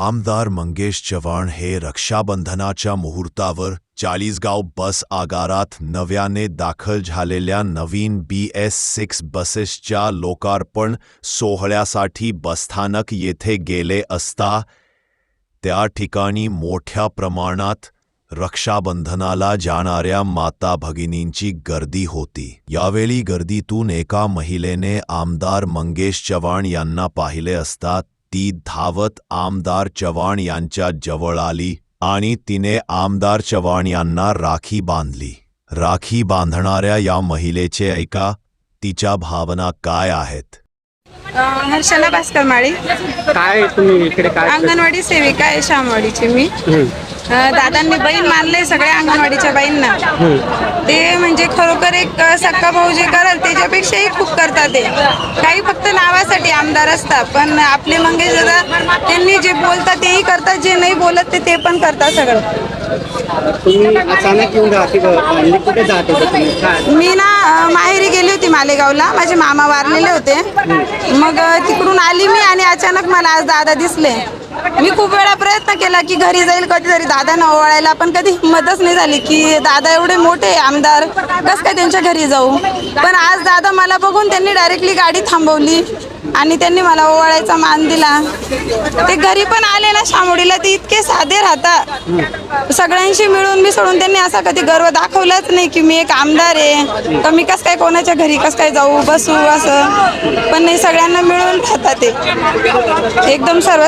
आमदार मंगेश चव्हाण हे रक्षाबंधनाच्या मुहूर्तावर चाळीसगाव बस आगारात नव्याने दाखल झालेल्या नवीन बी एस सिक्स बसेसच्या लोकार्पण सोहळ्यासाठी बसस्थानक येथे गेले असता त्या ठिकाणी मोठ्या प्रमाणात रक्षाबंधनाला जाणाऱ्या माता भगिनींची गर्दी होती. यावेळी गर्दीतून एका महिलेने आमदार मंगेश चव्हाण यांना पाहिले असता ती धावत आमदार चव्हाण यांच्या जवळ आली आणि तिने आमदार चव्हाण यांना राखी बांधली. राखी बांधणाऱ्या या महिलेचे ऐका तिच्या भावना काय आहेत? हर्षला भास्कर माळी काय तुम्ही इकडे काय अंगणवाडी सेविका आहे शामवाडीची मी. अ, दादांनी बहीण मानले सगळ्या अंगणवाडीच्या बाईंना. ते म्हणजे खरोखर एक अ, सक्का भाऊ जे कराल त्याच्यापेक्षाही खूप करतात ते. काही फक्त नावासाठी आमदार असतात पण आपले मंगेश दादा त्यांनी जे बोलतात तेही करतात जे नाही बोलत ते ते पण करतात सगळं. तुम्ही अचानक येऊन राहते म्हणजे कुठे जात होते तुम्ही? काय मी ना अ, माहेरी गेली होती मालेगावला. माझे मामा वारलेले होते. मग अ, तिकडून आली मी आणि अचानक मला आज दादा दिसले. मी खूप वेळा प्रयत्न केला की घरी जाईल कधीतरी दादांना ओवाळायला पण कधी हिंमतच नाही झाली की दादा एवढे मोठे आमदार. कस काय त्यांच्या घरी जाऊ? पण आज दादा मला बघून त्यांनी डायरेक्टली गाडी थांबवली. आणि त्यांनी मला ओवाळायचा मान दिला. ते घरी पण आले ना शामोडीला ते इतके साधे राहतात. सगळ्यांशी मिळून मिसळून त्यांनी असा कधी गर्व दाखवलाच नाही की मी एक आमदार आहे. का मी कस काय कोणाच्या घरी कस काय जाऊ बसू असं. पण नाही सगळ्यांना मिळून राहतात ते. एकदम सर्व